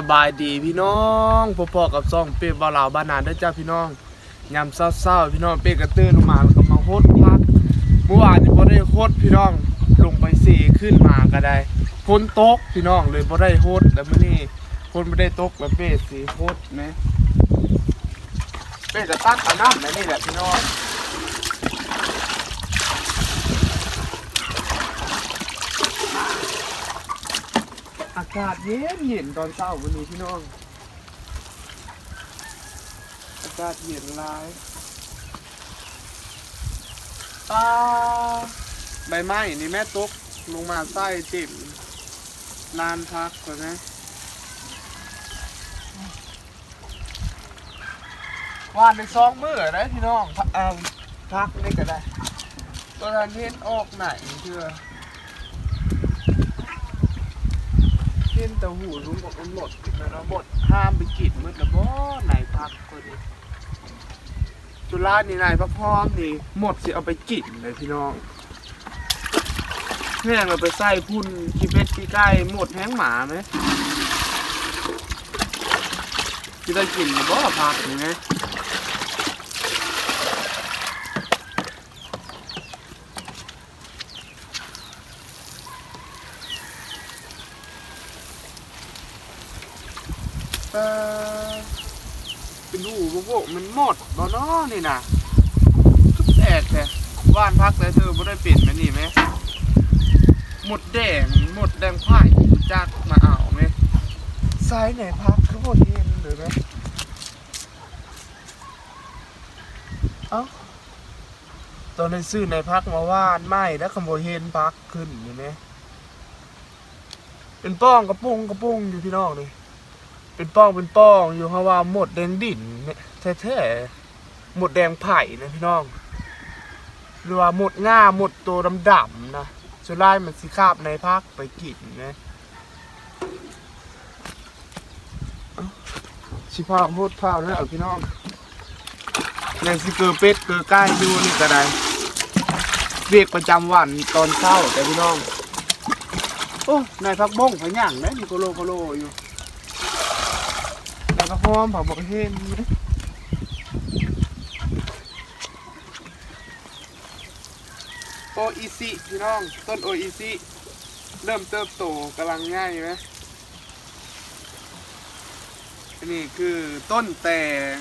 สบายดีพี่น้องพอๆกับซ่องเป๊ะบ่าวลาวบ้านนาเด้อจ้าพี่น้องยามเศร้าๆพี่น้องเป๊ะกระตื้นลงมาแล้วก็มาโฮดพักเมื่อวานนี่บ่ได้โฮดพี่น้องลงไปเซขึ้นมาก็ได้ฝนตกพี่น้องเลยบ่ได้โฮดแล้วมื้อนี้ฝนบ่ได้ตกแล้วเป๊ะสิโฮดนะเป๊ก็ตักเอาน้ำนะนี่แหละพี่น้องากาศเย็นเย็นตอนเช้าวันนี้พี่น้อง อากาศเย็นหลายตาใบไม้นี่แม่ตกลงมาใต้ติ่มลานพักก่อนนะวานในซองมือได้พี่น้องพักเอาพักนี่ก็ได้ตัวทันเทนออกไหนเชื่อ เช่นต้าหู้รุ้งของมันหมดแล้วนะหมดห้ามไปกินมืดแล้วบ่ไหนพักก็ดีจุฬานี่นายพระพร้อมนี่หมดสิเอาไปกินเลยพี่น้องแห้งเราไปใส่พุ่นขี้เป็ดขี้ไก่หมดแห้งหมาไหมที่ได้กินบ่พักนี่ไหมเออเป็นหูบ่พ วกมันหมดบ่นาะนี่นะทุกแตกแท้บ้านพักแต่เธอบ่ได้ปิดมันนี่ไหมหมดแดงหมดแดงไผ่จักมาเอาไหมซ้ายไหนพักคือบ่เห็นหรือไหมเอ้าตอนนี้ซื้อในพักมาว่านไม่แล้วขโมยเห็นพักขึ้นอยู่ไหมเป็นป้องกระปุงกระปุงอยู่พี่น้องนี่ เป็นป้องเป็นป้องอยู่เพราะว่าหมดแดงดินแท้ๆหมดแดงไผ่นะพี่น้องหรือว่าหมดง่าหมดตัวดำๆนะสุดท้ายมันสิคาบในพักไปกินนะเอ้าสิพาพูดพาแล้วพี่น้องในสิเกอเป็ดเกอไก่อยู่นี่ก็ได้เรียกประจำวันตอนเช้าแต่พี่น้อง โอ้นายพักบ้งพะย่างนะมีโกโลโกโลอยู่ แล้วก็หอมผักบักเฮนโออีซิพี่น้อง ต้นโออีซิเริ่มเติบโตกำลังง่ายไหมอันนี้คือต้นแตง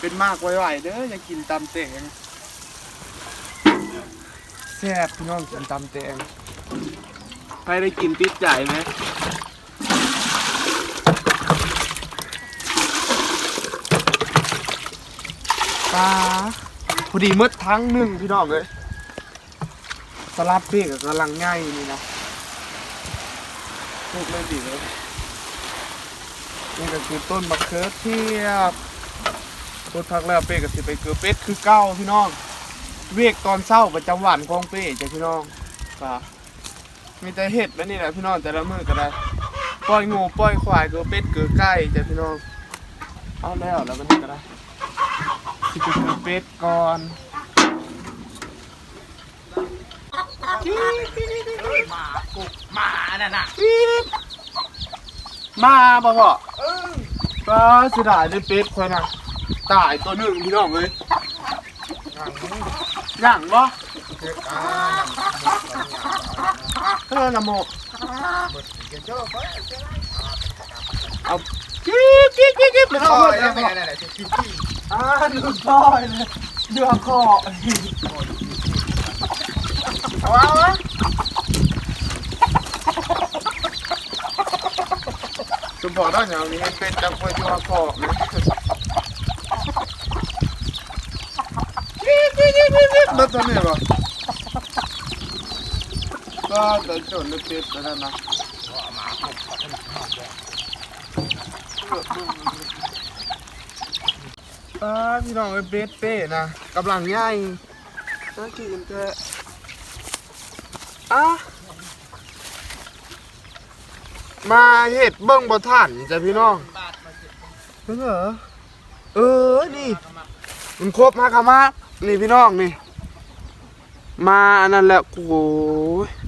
เป็นมากไวๆเด้ออย่ากินตำแตงแซ่บพี่น้องกินตำแตงใครได้กินติดใจไหม ปลาพอดีมืดทั้งหนึ่งพี่น้องเลยสลัดเปีกกำลังง่ายนี่นะพูดเลยดีเลยนี่ก็คือต้นมะเขือเทศต้นพักแล้วเป้กับสิไปเกือเป็ดคือเก้าพี่น้อง เวียกตอนเศร้าประจำวันของเป้จ้ะพี่น้องปลามีแต่เห็ดแล้วนี่แหละพี่น้องแต่ละมือก็ได้ปล่อยงูปล่อยควายเกือเป็ดเกือไก่จ้ะพี่น้องเอาแล้วแล้วมันก็ได้ สิไปซื้อเป็ดก่อนมากุกมาน่ะน่ะมาบ่พ่อก็เสิได้ได้เป็ดคนน่ะตายตัวหนึ่งพี่น้องเลยย่างบ่เออละโมเอาจิ๊บจิ๊บจิ๊บจิ๊บแล้วเอาหมดแล้วพ่อ อ่าดูพ่อยเลยเดือดคอเอาเอาเอาสมพอได้อย่างนี้เป็นจังหวะที่ว่าพอนะนี่นี่นี่นี่นี่มาทำไมวะก็จะจนเลยเป็ดแล้วนะ อ่าพี่น้องไอ้เป็ดเป้นะกำลังง่ายน่ากินแท้อะมาเห็ดเบิ้งบ่ทันจ้ะพี่น้องเพิ่งเหรอเออนี่มันครบมาค่ะมานี่พี่น้องนี่ มาอันนั้นแหละโอ้โห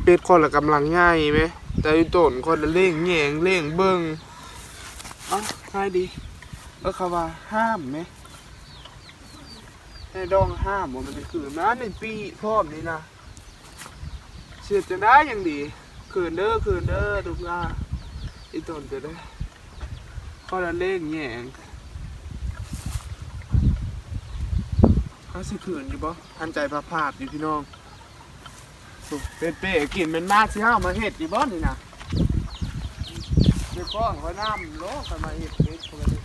เป็ดคนละกำลังง่ายไหมแต่อยู่ต้นคนละเล่งแยงเล่งเบิ้งอ๋อให้ดีเออเขาว่าห้ามไหม ให้ดองห้ามมันจะคืนนะในปีพร้อมนี่นะเสียจะได้อย่างดีคืนเด้อคืนเด้อทุกลาอีต้นจะได้ข้อละเล่งแง่งเขาสิคืนอยู่บ่ทันใจพระภาพอยู่พี่น้องสุเป็ดเป้กินเป็นมากสิห้ามาเฮ็ดอยู่บ่นี่นะเดี๋ยวก้อนเขาน้ำโลเขามาเฮ็ดเฮ็ดเขามาเฮ็ด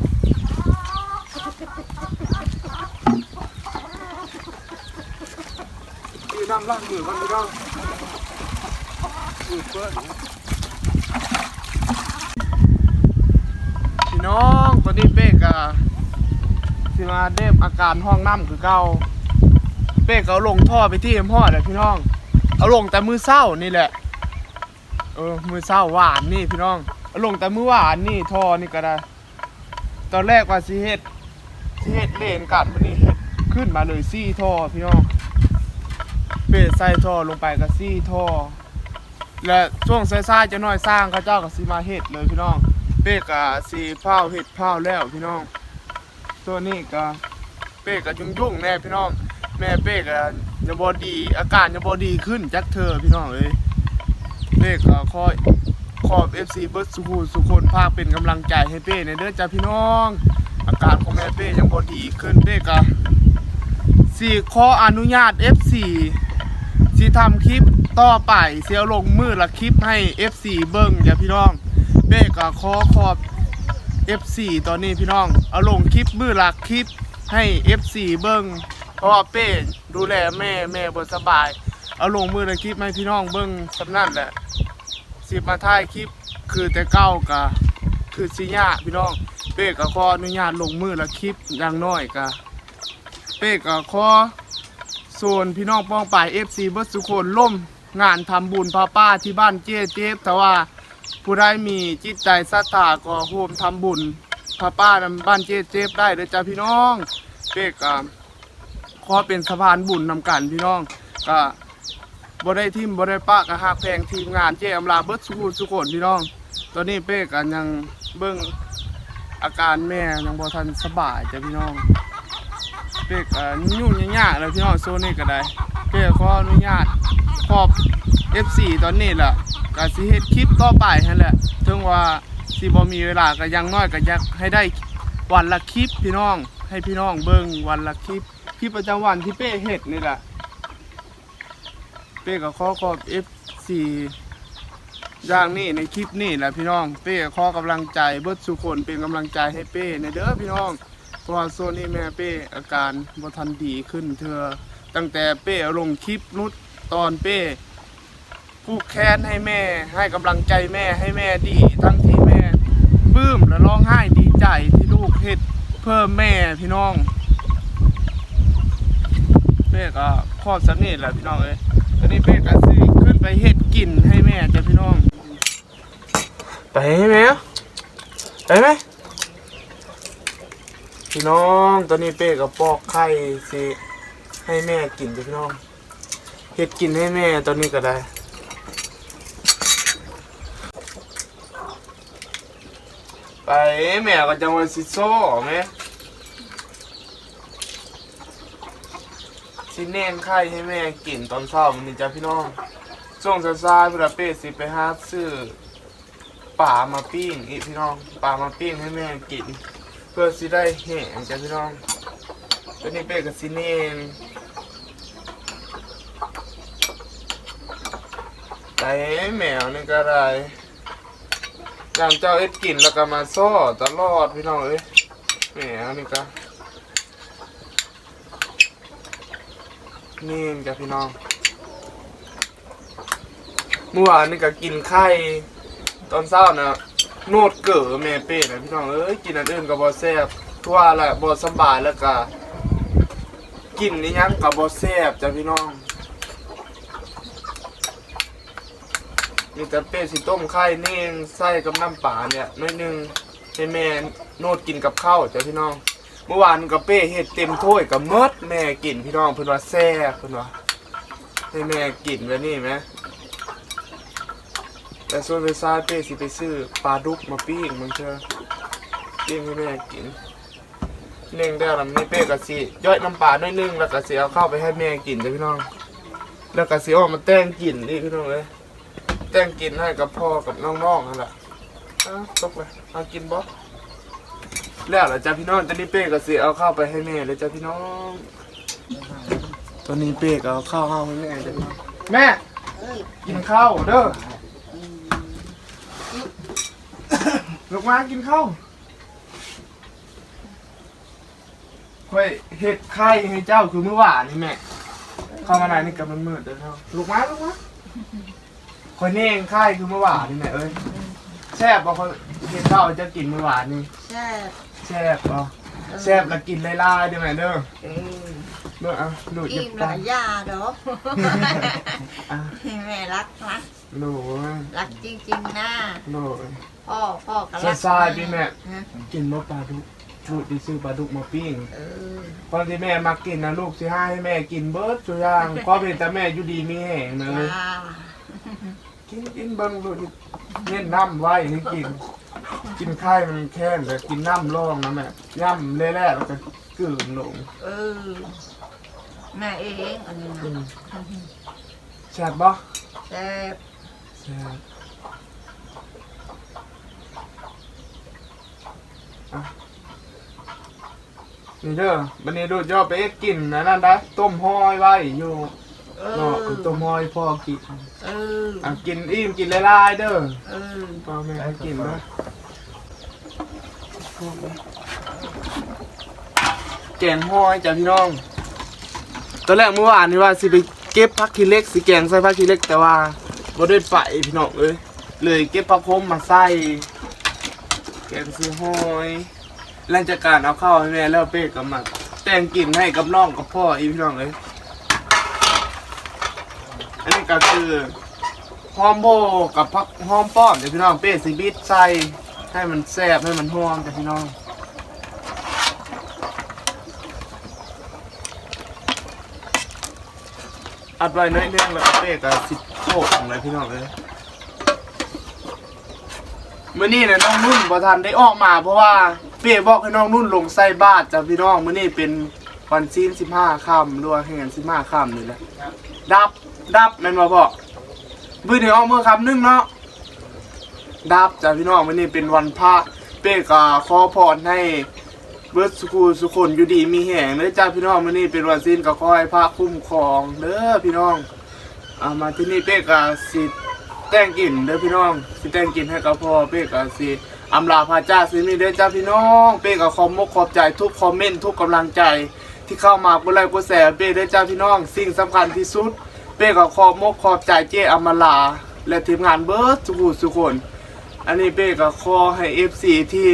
คือ น้ำล้างมือมันพี่น้องมือเปื้อนพี่น้องตอนนี้เป้กอะสิมาเดบอาการห้องน้ำคือเก่าเป้ก็เอาลงท่อไปที่เอ็มพ่อเลยพี่น้อง เอาลงแต่มือเศร้านี่แหละ เออ มือเศร้าหวานนี่พี่น้อง เอาลงแต่มือหวานนี่ท่อนี่ก็ได้ ตอนแรกว่าสิเฮ็ดสิเฮ็ดเลนกัดมันนี่เฮ็ดขึ้นมาเลยซี่ท่อพี่น้อง เปดใส่ท่อลงไปก็ซี่ท่อ และช่วงสายๆจะน้อยสร้างเขาเจ้าก็สิมาเฮ็ดเลยพี่น้อง เป้ก็สิเผาเฮ็ดเผาแล้วพี่น้อง ตัวนี้ก็เป้ก็ยุ่งๆแน่พี่น้อง แม่เป้ก็ยังบ่ดีอาการยังบ่ดีขึ้นจักเธอพี่น้องเอ้ยเป้ก็คอยขอบ FC เบิร์ดสุขุสุคนภาคเป็นกำลังใจให้เป้ในเด้อจ้าพี่น้อง อาการของแม่เป้ยังบ่ดีขึ้นเป้ก็ สิขออนุญาต FC สิทำคลิปต่อไปเสียลงมือละคลิปให้ FC เบิ่งจ้าพี่น้องเป้ก็ขอขอบ F4 ตอนนี้พี่น้อง เอาลงคลิปมือลักคลิปให้ F4 เบิ้งเพราะว่าเป้ดูแลแม่แม่บนสบาย เอาลงมือลักคลิปให้พี่น้องเบิ้งสำนั่นแหละสิมาถ่ายคลิปคือแต่เก้ากะคือสิยะพี่น้องเป้ก็ขออนุญาตลงมือลักคลิปอย่างน้อยกะ เป้ก็ขอส่วนพี่น้องป้องป่าย FC เบิร์ดสุคนล่มงานทำบุญพาป้าที่บ้านเจ๊เจ๊แต่ว่าผู้ใดมีจิตใจศรัทธาก็ร่วมทำบุญพระป้านำบ้านเจ๊เจ็บได้เด้อจ้าพี่น้องเป๊กก็ขอเป็นสะพานบุญนำกันพี่น้องก็บ่ได้ทิมบ่ได้ปะก็หักแพงทีมงานเจ๊อำลาเบิดสุขุสุขนพี่น้อง ตอนนี้เป๊กก็ยังเบิ่งอาการแม่ยังบ่ทันสบายจ้ะพี่น้อง เป๊กยุ่งยากเลยพี่น้องโซนนี้ก็ได้เป๊กขออนุญาตขอบ F4 ตอนนี้แหละก็สิเฮ็ดคลิปต่อไปนั่นแหละถึงว่าสิบ่มีเวลาก็ยังน้อยก็อยากให้ได้วันละคลิปพี่น้อง ให้พี่น้องเบิ่งวันละคลิปคลิปประจำวันที่เป้เฮ็ดนี่แหละเป้ก็ขอขอบ F4 อย่างนี้ในคลิปนี้แหละพี่น้อง เป้ขอกำลังใจเบิดสุคนเป็นกำลังใจให้เป้ในเด้อพี่น้อง ราะว่าโซนนี้แม่เป้อาการบ่ทันดีขึ้นเธอตั้งแต่เป้ลงคลิปนุดตอนเป้ผู้แค้นให้แม่ ให้กำลังใจแม่ให้แม่ดี ทั้งที่แม่ปื้มและร้องไห้ดีใจที่ลูกเฮ็ดเพิ่มแม่พี่น้องเป้ก็ครอบสำนีแหละพี่น้องเอ้ยตอนนี้เป้ก็ซื้อขึ้นไปเฮ็ดกินให้แม่จ้ะพี่น้องไปไหมไปไหม พี่น้องตอนนี้เป้ก็ปอกไข่สิให้แม่กินพี่น้องเฮ็ดกินให้แม่ตอนนี้ก็ได้ไปแม่ก็จะมาสิโซ่แม่สิเน่นไข่ให้แม่กินตอนเช้ามันนี่จ้ะพี่น้องช่วงซายๆพื่อเป้สิไปหาซื้อป่ามาปิ้งอีพี่น้องป่ามาปิ้งให้แม่กิน พื่อสิได้แห้งจ้ะพี่น้องตอนนี้เป้กับสิเน่นไปแมวนี่ก็ได้ยามเจ้าเอ็ดกินแล้วก็มาซ่อตลอดพี่น้องเอ้ยแหมอันนี้ก็นี่จ้ะพี่น้องเมื่อวานนี่ก็กินไข่ตอนเช้านะ โนดเก๋อแม่เป้นะพี่น้องเอ้ยกินอันอื่นก็บ่แซบทั่วแหละบ่สบายแล้วก็กินนี่ยังก็บ่แซบจ้ะพี่น้องมีแต่เป็ดสิต้มไข่นี่ใส่กับน้ำปลาเนี่ยน้อยนึงให้แม่โนดกินกับข้าวจ้ะพี่น้อง เมื่อวานกับเป้เห็ดเต็มถ้วยกับเมดแม่กินพี่น้องเพิ่นว่าแซ่บเพิ่นว่าให้แม่กินแบบนี้ไหม แต่ส่วนไปซาเป้สิไปซื้อปลาดุกมาปิ้งมึงเชอปิ้งให้แม่กินเน่งได้แล้วนี่เป้กับสิย่อยน้ำปลาด้วยนึ่งแล้วก็สิเอาเข้าวไปให้แม่กินจ้ะพี่น้อง แล้วก็สิเออกมาแต่งกินนี่พี่น้องเลยแต่งกินให้กับพ่อกับน้องๆนั่นแหละอ้าวตกเลยเอากินบ่แล้วล่ะจ้ะพี่น้องตอนนี้เป้กับสิเอาข้าวไปให้แม่เลยจ้ะพี่น้องตอนนี้เป้ก็เอาข้าวให้แม่จ้ะพี่น้องแม่กินข้าวเด้อ ลูกมากินข้าวค่อยเห็ดไข่ให้เจ้าคือเมื่อวานนี่แม่เข้ามาในนี่กับมันมืดเด้อเนาะลูกมาลูกมาค่อยเน่งไข่คือเมื่อวานนี่แม่เอ้ยแซ่บบ่ค่อยเห็ดข้าวจะกินเมื่อวานนี่แซ่บแซ่บบ่แซ่บแล้วกินไล่ๆเด้อแม่เด้อเออเด้ออะหนูหยิอิ่บมหตัลางยค์ยาดอกอะแม่รักนะหนูรักจริงๆนะ หนู พ่อพ่อก็รักซ่าๆดิแม่ ฮะกินบ่ปลาดุกลูกดิซื้อปลาดุกมาปิ้งเออตอนที่แม่มากินนะลูกสิให้ให้แม่กินเบิร์ดสุย่างเพราะเป็นแต่แม่อยู่ดีมีแห้งเลย จ้ากินกินเบิ้งลูกนี่เน้นน้ำไว้ให้กิน กินไข่มันแค้นแต่กินน้ำร่องนะแม่ย่ำเละๆแล้วก็กลืนลงเออแม่เองอันนี้นะอืมแซ่บบ่แซ่บแซ่บอะ นี่เด้อบันนี้ดูดย่อไปเอ็ดกินนะนั่นได้ต้มห้อยไว้อยู่เอเนาะอต้มห้อยพ่อกินเอออะกินอิ่มกินหลายๆเด้อเออพ่อแม่ให้กินเด้อแกงห้อยจ้ะพี่น้อง ตอนแรกเมื่อวานนี่ว่าสิไปเก็บผักขี้เหล็กสิแกงใส่ผักขี้เหล็กแต่ว่าบ่ได้ไปพี่น้องเอ้ยเลยเก็บผักพรมมาใส่ แกงซื้อหอยหลังจากการเอาเข้าวให้แม่แล้วเป้ก็มาแต่งกลิ่นให้กับน้องกับพ่ออีพี่น้องเอ้ยอันนี้ก็คือหอมโบกับพักหอมป้อมเดี๋ยวพี่น้องเป้สิบิดใส่ให้มันแซ่บให้มันหอมจ้ะพี่น้องอัดไว้น้อยนึงแล้วก็เป้กับสิบโคกของไรพี่น้องเลย มื้อนี้เนี่ยน้องนุ่นบ่ทันได้ออกมาเพราะว่าเป้บอกให้น้องนุ่นลงใส่บาตรจ้ะพี่น้องมื้อนี้เป็นวันซีน15ค่ำหรือว่าแห่ง15ค่ำนี่แหละดับดับแม่นบ่พ่อมือถือออกมือคำนึงเนาะดับจ้ะพี่น้องวันนี้เป็นวันพระเป้กาขอพรให้เบิร์ดสุขุสุคนอยู่ดีมีแห่งเด้อจ้าพี่น้องวันนี้เป็นวันสิ้นก็ขอให้พระคุ้มครองเด้อพี่น้องอ่ามาที่นี่เป้กาสิ แต่งกินเด้อพี่น้องสิแต่งกินให้กับพ่อเป้กาสิอำลาพระเจ้าสิมีเด้อจ้าพี่น้อง เป้กาขอบมกขอบใจทุกคอมเมนต์ทุกกำลังใจ ที่เข้ามากดไลค์กดแชร์เป้เด้อจ้าพี่น้อง สิ่งสำคัญที่สุด เป้ก็ขอบมกขอบใจเจ้อมลา และทีมงานเบิร์ดสุขุสุคน อันนี้เป้ก็ขอให้ FC ที่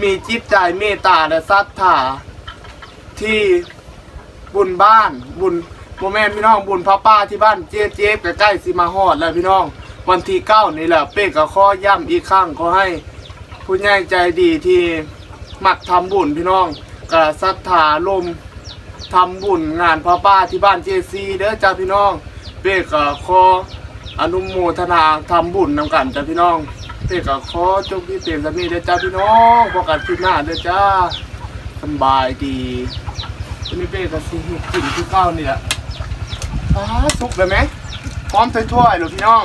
มีจิตใจเมตตาและศรัทธาที่บุญบ้านบุญ โมแมนพี่น้องบุญพระป้าที่บ้านเจ๊เจ๊ใกล้ๆสิมาฮอดแล้วพี่น้อง วันที่เก้านี่แหละเป้ก็ขอย้ำอีกครั้งขอให้ ผู้ใหญ่ใจดีที่มักทำบุญพี่น้องกับศรัทธาลมทำบุญงานพ่อป้าที่บ้านเจซีเด้อจ้าพี่น้องเป้ก็ขออนุโมทนาทำบุญนำกันจ้าพี่น้องเป้ก็ขอจงที่เต็มสามีเด้อจ้าพี่น้องพอกันคลิปหน้าเด้อจ้าสำบายดีวันนี้เป้ก็สิเฮ็ดกินที่เก้านี่แหละ อ้าสุกเลยไหมพร้อมถ้วยๆเลยพี่น้อง